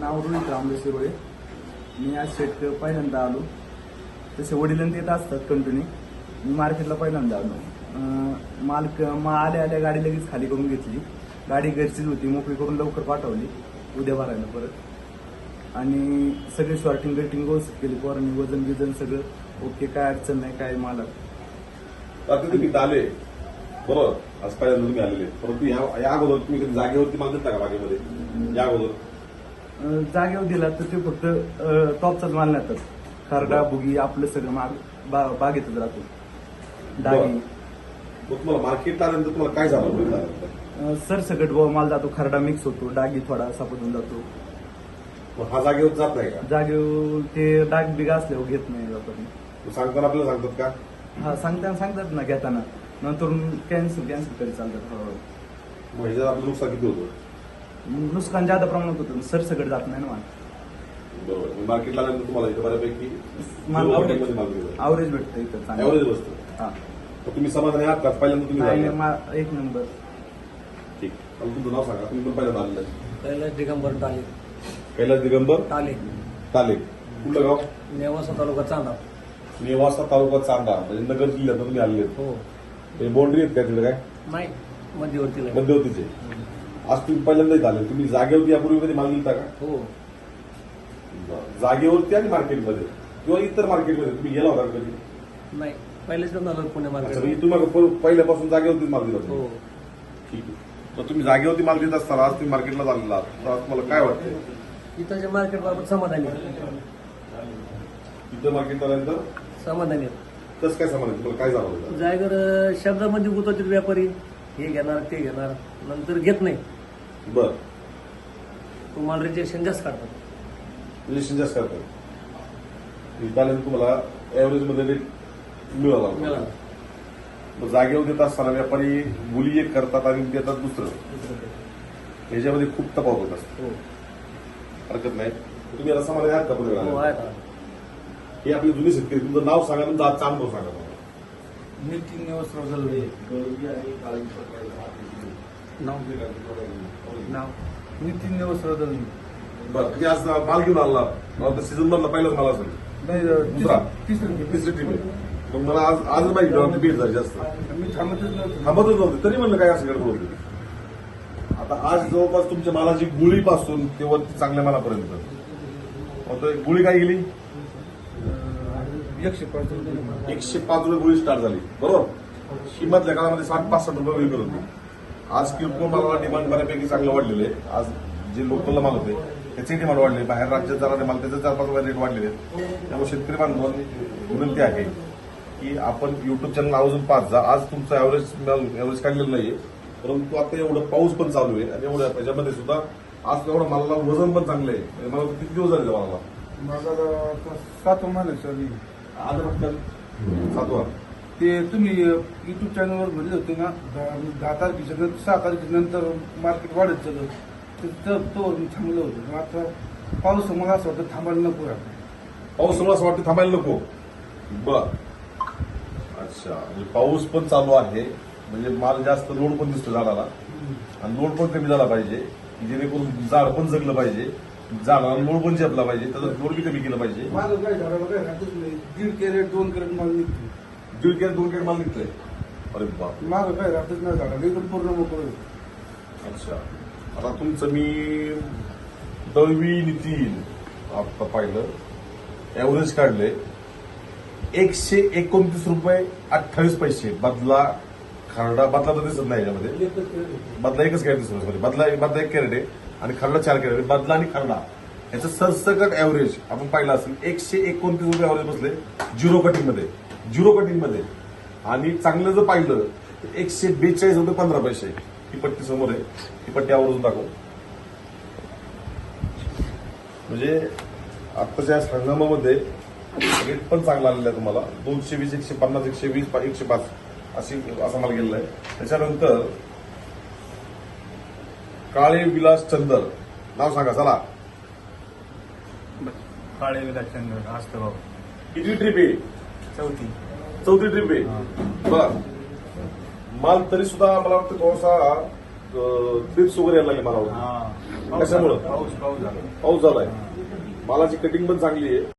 नाव रोहित रामदेव शिरोळे. मी आज शेट पहिल्यांदा आलो. तसे वडिलांनी येत असतात कंटिन्यू मी मार्केटला पहिल्यांदा आलो. मालक मा आल्या आल्या गाडी लगेच खाली करून घेतली. गाडी घरचीच होती. मोकळी करून लवकर पाठवली. उद्या भरायला परत. आणि सगळी शॉर्टिंग बिर्टिंग व्यवस्थित केली. पोरांनी वजन बिजन सगळं ओके. काय अडचण नाही काय मला तुम्ही आले. बरोबर आज पहिल्यांदा तुम्ही आलेले. परंतु या या अगोदर तुम्ही जागेवरती मागत का बागेमध्ये? या अगोदर. जागेवर दिला तर ते फक्त टॉपचाच माल नेतात खरडा बुगी आपलं सगळं माल बा- बागेतच राहतो. डागी मग तुम्हाला मार्केटला आल्यानंतर तुम्हाला काय झालं सरसकट व माल जातो खरडा मिक्स होतो डागी थोडा सापडून जातो. मग हा जागेवर जात नाही का? जागेवर ते डाग बिग असल्यावर घेत नाही व्यापारी मग सांगताना आपल्याला सांगतात का? हा सांगताना सांगतात ना घेताना. नंतर कॅन्सल कॅन्सल करीत चालतात. हळूहळू. मग ह्याच्यात आपलं नुकसान किती होतं? मग नुकसान जादा प्रमाणात होतं सरसकट जात नाही ना माल. बरोबर. मग मार्केटला आल्यानंतर तुम्हाला इथं माल आवरेज भेटतं. इथं चांगलं. ॲव्हरेज बसतं. हा. मग तुम्ही समाधानी आहात का? पहिल्यांदा तुम्ही नाही, झाले? मा- एक नंबर. ठीक. तुमचं नाव सांगा. तुम्ही पण पहिल्यांदा आलेलं आहे कैलास दिगंबर टाले. कैलास दिगंबर? टाले. ताले कुठलं गाव? नेवासा तालुका चांदा. नेवासा तालुका चांदा. म्हणजे नगर जिल्ह्यात तुम्ही आलेले आहेत. हो. हे बाउंड्री आहेत का तिकडे काय? नाही मध्यवर्तीला. आहे. मध्यवर्तीचे. आज तुम्ही पहिल्यांदा इथं आले. तुम्ही जागेवरती यापूर्वी कधी माल दिलता का? हो. जागेवरती आणि मार्केटमध्ये? किंवा इतर मार्केटमध्ये? तुम्ही गेला होता का कधी? नाही. पहिलेच पण झालं पुणे अच्छा मार्केट म्हणजे तुम्हाला प- पहिल्यापासून जागेवरती माल दिला हो. ठीक आहे. तर तुम्ही जागेवरती माल देत असताना आज तुम्ही मार्केटला झालेला आहात. तर आज तुम्हाला काय वाटतं इथंच्या मार्केट बाबत समाधानी आहे. इथं मार्केट आल्यानंतर समाधानी आहे. कसं काय सामान आहे? तुम्हाला काय झालं होतं जायगर अं, शब्दामध्ये गुंतवतील व्यापारी. हे घेणार ते घेणार. नंतर घेत नाही. बरं. तुम्हाला रिजेक्शन जास्त काढतात. रिलेशन जास्त करतात आल्यानंतर तुम्हाला ऍव्हरेजमध्ये रेट मिळाला होता. मिळाला. मग जागेवर देत असताना व्यापारी मुली एक करतात आणि देतात दुसरं. याच्यामध्ये खूप तफावत होत असतो. हो. हरकत नाही. तुम्ही याला समाधानी आहात का पुढे हो. हे आपले जुने शेतकरी तुमचं नाव सांगा तुमचा आजचा अनुभव सांगा मला. नितीन नेवसराव जलवे नाव नाव. नितीन नेवसराव जलवे बरं तुम्ही आज माल घेऊन आला. मला सीझन मधला पहिलाच माल असेल. नाही दुसरा? तिसरं तिसरी टीम आहे. मग मला आज आज माहिती आमची बीट झाली जास्त. मी थांबतच नव्हतो. थांबतच नव्हते. तरी म्हणलं काय असं गडबड होती. आता आज जवळपास तुमच्या मालाची गुळीपासून ते वरती चांगल्या मालापर्यंत. आता गुळी काय गेली? एकशे पाच रुपये. एकशे पाच रुपये गुळी स्टार्ट झाली. बरोबर? किंमतल्या काळामध्ये साठ पासष्ट रुपये विकत होती. आज किरकोळ मालाला डिमांड बऱ्यापैकी चांगलं वाढलेलं आहे. आज जे लोकलला माल होते त्याचे डिमांड वाढले बाहेर राज्यात जाणारे माल त्याचे चार पाच रेट वाढलेले आहेत. त्यामुळे शेतकरी बांधवांनी विनंती आहे की आपण युट्यूब चॅनल आवर्जून पाच जा. आज तुमचं ऍव्हरेज ऍव्हरेज काढलेलं नाहीये. परंतु आता एवढं पाऊस पण चालू आहे आणि एवढ्या त्याच्यामध्ये सुद्धा आज एवढं मालाला वजन पण चांगलं आहे. म्हणजे मला किती दिवस झाले मालाला? माझा सात महिने सर मी आज फक्त सातवा ते तुम्ही युट्यूब चॅनलवर म्हणले होते ना दहा तारखेच्या नंतर सहा तारखेच्या नंतर मार्केट वाढत चालत तर तो थांबलं होतं. आता पाऊस मला असं वाटतं थांबायला नको आहे. पाऊस मला असं वाटतं थांबायला नको. बर. अच्छा म्हणजे पाऊस पण चालू आहे. म्हणजे माल जास्त लोड पण दिसतो झाडाला. आणि लोड पण कमी झाला पाहिजे. जेणेकरून झाड पण जगलं पाहिजे. झाडाला लोड पण जपला पाहिजे. त्याचा लोड बी कमी केलं पाहिजे. माझं काय झाडाला काय राहतच नाही. दीड कॅरेट दोन कॅरेट माल निघतो. दीड कॅरेट दोन कॅरेट माल निघतोय. अरे बाप. माझं काय राहतच नाही झाडाला एकदम पूर्ण मोकळं. अच्छा. आता तुमचं मी दळवी नितीन आता पाहिलं. ऍव्हरेज काढले एकशे एकोणतीस रुपये अठ्ठावीस पैसे. बदला खरडा बदला तर दिसत नाही याच्यामध्ये. बदला एकच कॅरेट दिसत म्हणजे बदला बदला एक कॅरेट आहे आणि खरडा चार कॅरेट आहे. बदला आणि खरडा. याचं सरसकट ऍव्हरेज आपण पाहिलं असेल एकशे एकोणतीस रुपये ऍव्हरेज बसले झिरो कटिंगमध्ये. झिरो कटिंगमध्ये. आणि चांगलं जर पाहिलं तर एकशे बेचाळीस रुपये पंधरा पैसे. ही पट्टी समोर आहे. ही पट्टी आवर्जून दाखव. म्हणजे आत्ताच्या हंगामामध्ये रेट पण चांगला आलेला आहे तुम्हाला. दोनशे वीस एकशे पन्नास एकशे वीस एकशे पाच अशी असा मला गेलेला आहे. त्याच्यानंतर काळे विलास चंदर. नाव सांगा चला. काळे विलास चंद्र असतं भाऊ. किती ट्रिप आहे? चौथी. चौथी ट्रिप आहे. बर माल तरी सुद्धा मला वाटतं थोडासा ट्रिप्स वगैरे यायला लागले हा. कशामुळं? पाऊस पाऊस झाला. पाऊस झालाय. मालाची कटिंग पण चांगली आहे.